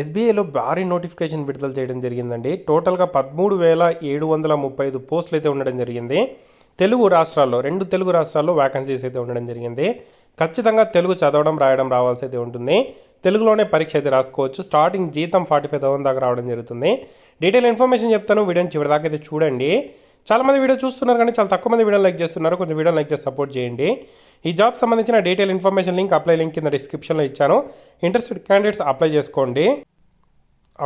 ఎస్బీఐలో భారీ నోటిఫికేషన్ విడుదల చేయడం జరిగిందండి. టోటల్గా పదమూడు వేల ఏడు వందల ముప్పై ఐదు పోస్టులు అయితే ఉండడం జరిగింది. తెలుగు రాష్ట్రాల్లో రెండు తెలుగు రాష్ట్రాల్లో వ్యాకెన్సీస్ అయితే ఉండడం జరిగింది. ఖచ్చితంగా తెలుగు చదవడం రాయడం రావాల్సి అయితే ఉంటుంది. తెలుగులోనే పరీక్ష అయితే రాసుకోవచ్చు. స్టార్టింగ్ జీతం ఫార్టీ ఫైవ్ థౌసండ్ దాకా రావడం జరుగుతుంది. డీటెయిల్ ఇన్ఫర్మేషన్ చెప్తాను. వీడియోని చివరి దాకా అయితే చూడండి. చాలా మంది వీడియో చూస్తున్నారు కానీ చాలా తక్కువ మంది వీడియో లైక్ చేస్తున్నారు. కొంచెం వీడియో లైక్ చేసి సపోర్ట్ చేయండి. ఈ జాబ్ సంబంధించిన detail information link apply link కింద డిస్క్రిప్షన్లో ఇచ్చాను. ఇంట్రెస్టెడ్ క్యాండిడేట్స్ అప్లై చేసుకోండి.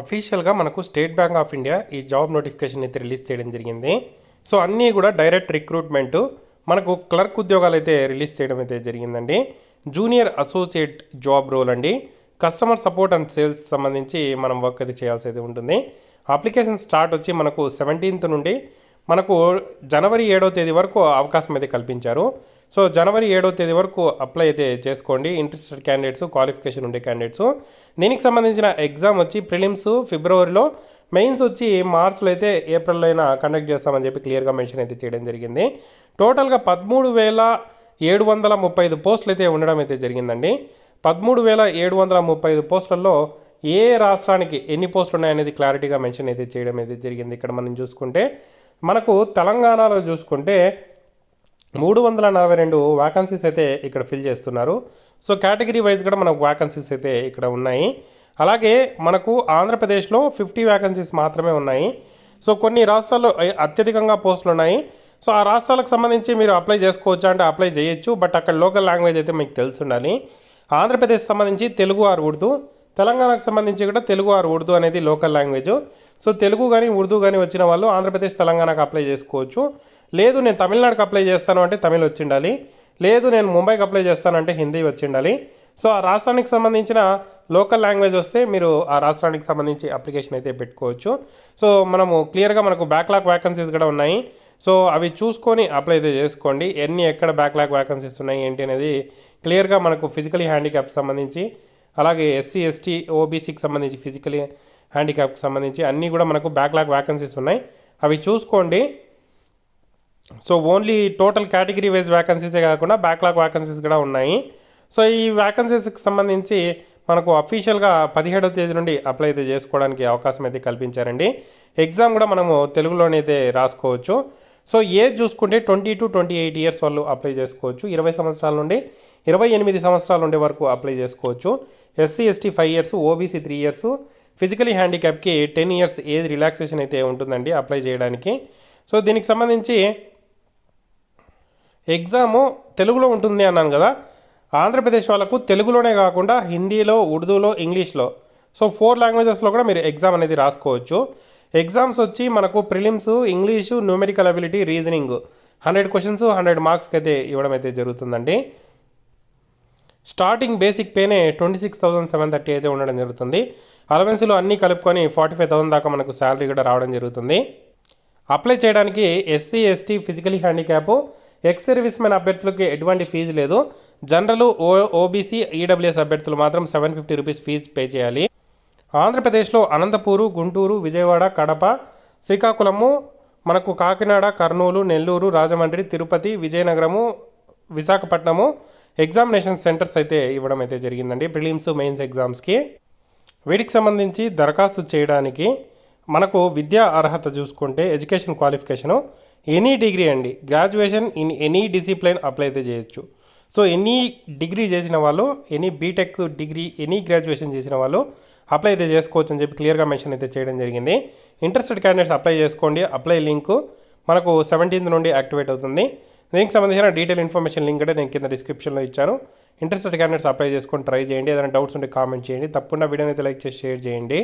అఫీషియల్గా మనకు స్టేట్ బ్యాంక్ ఆఫ్ ఇండియా ఈ జాబ్ నోటిఫికేషన్ అయితే రిలీజ్ చేయడం జరిగింది. సో అన్నీ కూడా డైరెక్ట్ రిక్రూట్మెంట్ మనకు క్లర్క్ ఉద్యోగాలు అయితే రిలీజ్ చేయడం అయితే జరిగిందండి. జూనియర్ అసోసియేట్ జాబ్ రోల్ అండి. కస్టమర్ సపోర్ట్ అండ్ సేల్స్ సంబంధించి మనం వర్క్ అయితే చేయాల్సి అయితే ఉంటుంది. అప్లికేషన్ స్టార్ట్ వచ్చి మనకు సెవెంటీన్త్ నుండి మనకు జనవరి ఏడవ తేదీ వరకు అవకాశం అయితే కల్పించారు. సో జనవరి ఏడవ తేదీ వరకు అప్లై అయితే చేసుకోండి. ఇంట్రెస్టెడ్ క్యాండిడేట్స్ క్వాలిఫికేషన్ ఉండే క్యాండిడేట్స్ దీనికి సంబంధించిన ఎగ్జామ్ వచ్చి ప్రిలిమ్స్ ఫిబ్రవరిలో మెయిన్స్ వచ్చి మార్చ్లో అయితే ఏప్రిల్లో అయినా కండక్ట్ చేస్తామని చెప్పి క్లియర్గా మెన్షన్ అయితే చేయడం జరిగింది. టోటల్గా పదమూడు వేల ఏడు వందల ముప్పై ఐదు పోస్టులు అయితే ఉండడం అయితే జరిగిందండి. పదమూడు వేల ఏడు వందల ముప్పై ఐదు పోస్టులలో ఏ రాష్ట్రానికి ఎన్ని పోస్టులు ఉన్నాయనేది క్లారిటీగా మెన్షన్ అయితే చేయడం అయితే జరిగింది. ఇక్కడ మనం చూసుకుంటే మనకు తెలంగాణలో చూసుకుంటే మూడు వందల నలభై రెండు వ్యాకన్సీస్ అయితే ఇక్కడ ఫిల్ చేస్తున్నారు. సో కేటగిరీ వైజ్ కూడా మనకు వ్యాకన్సీస్ అయితే ఇక్కడ ఉన్నాయి. అలాగే మనకు ఆంధ్రప్రదేశ్లో ఫిఫ్టీ వ్యాకన్సీస్ మాత్రమే ఉన్నాయి. సో కొన్ని రాష్ట్రాల్లో అత్యధికంగా పోస్టులు ఉన్నాయి. సో ఆ రాష్ట్రాలకు సంబంధించి మీరు అప్లై చేసుకోవచ్చు అంటే అప్లై చేయొచ్చు. బట్ అక్కడ లోకల్ లాంగ్వేజ్ అయితే మీకు తెలిసి ఉండాలి ఆంధ్రప్రదేశ్ సంబంధించి తెలుగు ఆర్ ఉర్దూ. తెలంగాణకు సంబంధించి కూడా తెలుగు ఆర్ ఉర్దూ అనేది లోకల్ లాంగ్వేజ్. సో తెలుగు కానీ ఉర్దూ కానీ వచ్చిన వాళ్ళు ఆంధ్రప్రదేశ్ తెలంగాణకు అప్లై చేసుకోవచ్చు. లేదు నేను తమిళనాడుకి అప్లై చేస్తాను అంటే తమిళ్ వచ్చి ఉండాలి లేదు నేను ముంబైకి అప్లై చేస్తానంటే హిందీ వచ్చి ఉండాలి సో ఆ రాష్ట్రానికి సంబంధించిన లోకల్ లాంగ్వేజ్ వస్తే మీరు ఆ రాష్ట్రానికి సంబంధించి అప్లికేషన్ అయితే పెట్టుకోవచ్చు. సో మనము క్లియర్గా మనకు బ్యాక్లాగ్ వ్యాకన్సీస్ కూడా ఉన్నాయి. సో అవి చూసుకొని అప్లై అయితే చేసుకోండి. ఎన్ని ఎక్కడ బ్యాక్లాగ్ వ్యాకన్సీస్ ఉన్నాయి ఏంటి అనేది క్లియర్గా మనకు ఫిజికలీ హ్యాండిక్యాప్ సంబంధించి అలాగే ఎస్సీ ఎస్టీ ఓబీసీకి సంబంధించి ఫిజికలీ హ్యాండిక్యాప్కి సంబంధించి అన్నీ కూడా మనకు బ్యాక్లాగ్ వ్యాకెన్సీస్ ఉన్నాయి. అవి చూసుకోండి. So only total category wise వ్యాకెన్సీసే కాకుండా బ్యాక్లాగ్ వ్యాకెన్సీస్ కూడా ఉన్నాయి. సో ఈ వ్యాకెన్సీస్కి సంబంధించి మనకు అఫీషియల్గా పదిహేడవ తేదీ నుండి అప్లై అయితే చేసుకోవడానికి అవకాశం అయితే కల్పించారండి. ఎగ్జామ్ కూడా మనము తెలుగులోనైతే రాసుకోవచ్చు. సో ఏజ్ చూసుకుంటే twenty two twenty eight years వాళ్ళు అప్లై చేసుకోవచ్చు. ఇరవై సంవత్సరాల నుండి ఇరవై ఎనిమిది సంవత్సరాల ఉండే వరకు అప్లై చేసుకోవచ్చు. SC ST five years OBC three years. Physically హ్యాండిక్యాప్కి ten years age relaxation అయితే ఉంటుందండి అప్లై చేయడానికి. సో దీనికి సంబంధించి ఎగ్జాము తెలుగులో ఉంటుంది అన్నాను కదా. ఆంధ్రప్రదేశ్ వాళ్ళకు తెలుగులోనే కాకుండా హిందీలో ఉర్దూలో ఇంగ్లీష్లో. సో ఫోర్ లాంగ్వేజెస్లో కూడా మీరు ఎగ్జామ్ అనేది రాసుకోవచ్చు. ఎగ్జామ్స్ వచ్చి మనకు prelims English numerical ability reasoning hundred questions hundred మార్క్స్కి అయితే ఇవ్వడం అయితే జరుగుతుందండి. స్టార్టింగ్ బేసిక్ పేనే twenty six thousand seven thirty అయితే ఉండడం జరుగుతుంది. అలవెన్స్లు అన్నీ కలుపుకొని ఫార్టీ ఫైవ్ థౌసండ్ దాకా మనకు శాలరీ కూడా రావడం జరుగుతుంది. అప్లై చేయడానికి SC ST physically handicap ex servicemen అభ్యర్థులకి ఎటువంటి ఫీజు లేదు. జనరల్ ఓ ఓబీసీ ఈడబ్ల్యూఎస్ అభ్యర్థులు మాత్రం seven fifty rupees fee pay చేయాలి. ఆంధ్రప్రదేశ్లో అనంతపూరు గుంటూరు విజయవాడ కడప శ్రీకాకుళము మనకు కాకినాడ కర్నూలు నెల్లూరు రాజమండ్రి తిరుపతి విజయనగరము విశాఖపట్నము ఎగ్జామినేషన్ సెంటర్స్ అయితే ఇవ్వడం అయితే జరిగిందండి. ప్రిలిమ్స్ మెయిన్స్ ఎగ్జామ్స్కి. వీటికి సంబంధించి దరఖాస్తు చేయడానికి మనకు విద్యా అర్హత చూసుకుంటే ఎడ్యుకేషన్ క్వాలిఫికేషను ఎనీ డిగ్రీ అండి. Graduation in any discipline apply అయితే చేయొచ్చు. సో ఎనీ డిగ్రీ చేసిన వాళ్ళు any BTech degree any graduation చేసిన వాళ్ళు అప్లై అయితే చేసుకోవచ్చు అని చెప్పి క్లియర్గా మెన్షన్ అయితే చేయడం జరిగింది. ఇంట్రెస్టెడ్ క్యాండిడేట్స్ అప్లై చేసుకోండి. అప్లై లింకు మనకు సెవెంటీన్త్ నుండి యాక్టివేట్ అవుతుంది. దీనికి సంబంధించిన డీటెయిల్ ఇన్ఫర్మేషన్ లింక్ కూడా నేను కింద డిస్క్రిప్షన్లో ఇచ్చాను. ఇంట్రెస్టెడ్ క్యాండిడేట్స్ అప్లై చేసుకొని ట్రై చేయండి. ఏదైనా డౌట్స్ ఉంటే కామెంట్ చేయండి. తప్పకుండా వీడియోని అయితే లైక్ చేసి షేర్ చేయండి.